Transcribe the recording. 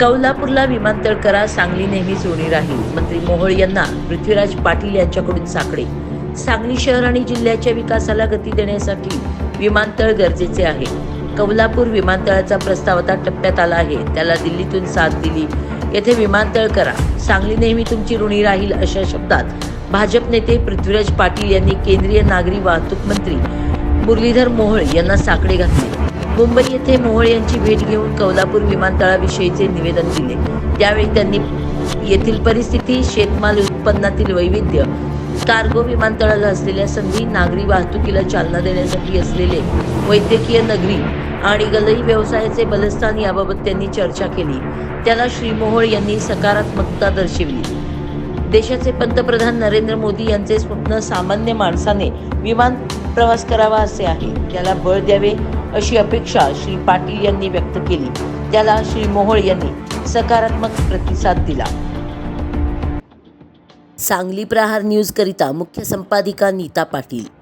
कौलापूरला विमानतळ करा सांगली नेहमीच उणी राहील. मंत्री मोहोळ यांना पृथ्वीराज पाटील यांच्याकडून साकडे. सांगली शहर आणि जिल्ह्याच्या विकासाला गती देण्यासाठी विमानतळ गरजेचे आहे. कौलापूर विमानतळाचा प्रस्ताव आता टप्प्यात आला आहे. त्याला दिल्लीतून साथ दिली. येथे विमानतळ करा सांगली नेहमी तुमची ऋणी राहील अशा शब्दात भाजप नेते पृथ्वीराज पाटील यांनी केंद्रीय नागरी वाहतूक मंत्री मुरलीधर मोहोळ यांना साकडे घातले. मुंबई येथे मोहोळ यांची भेट घेऊन कौलापूर विमानतळाविषयीचे निवेदन दिले. त्यावेळी त्यांनी येथील परिस्थिती शेतमाल उत्पन्नातील वैविध्य कार्गो विमानतळाला असलेल्या संधी नागरी वाहतुकीला चालना देण्यासाठी असलेले वैद्यकीय नगरी आणि गलई व्यवसायाचे बलस्थान याबाबत त्यांनी चर्चा केली. त्याला श्री मोहोळ यांनी सकारात्मकता दर्शविली. देशाचे पंतप्रधान नरेंद्र मोदी यांचे स्वप्न सामान्य माणसाने विमान प्रवास करावा असे आहे. त्याला बळ द्यावे अशी अपेक्षा श्री पाटील यांनी व्यक्त केली. त्याला श्री मोहोळ यांनी सकारात्मक प्रतिसाद दिला. सांगली प्रहार न्यूज करिता मुख्य संपादिका नीता पाटील.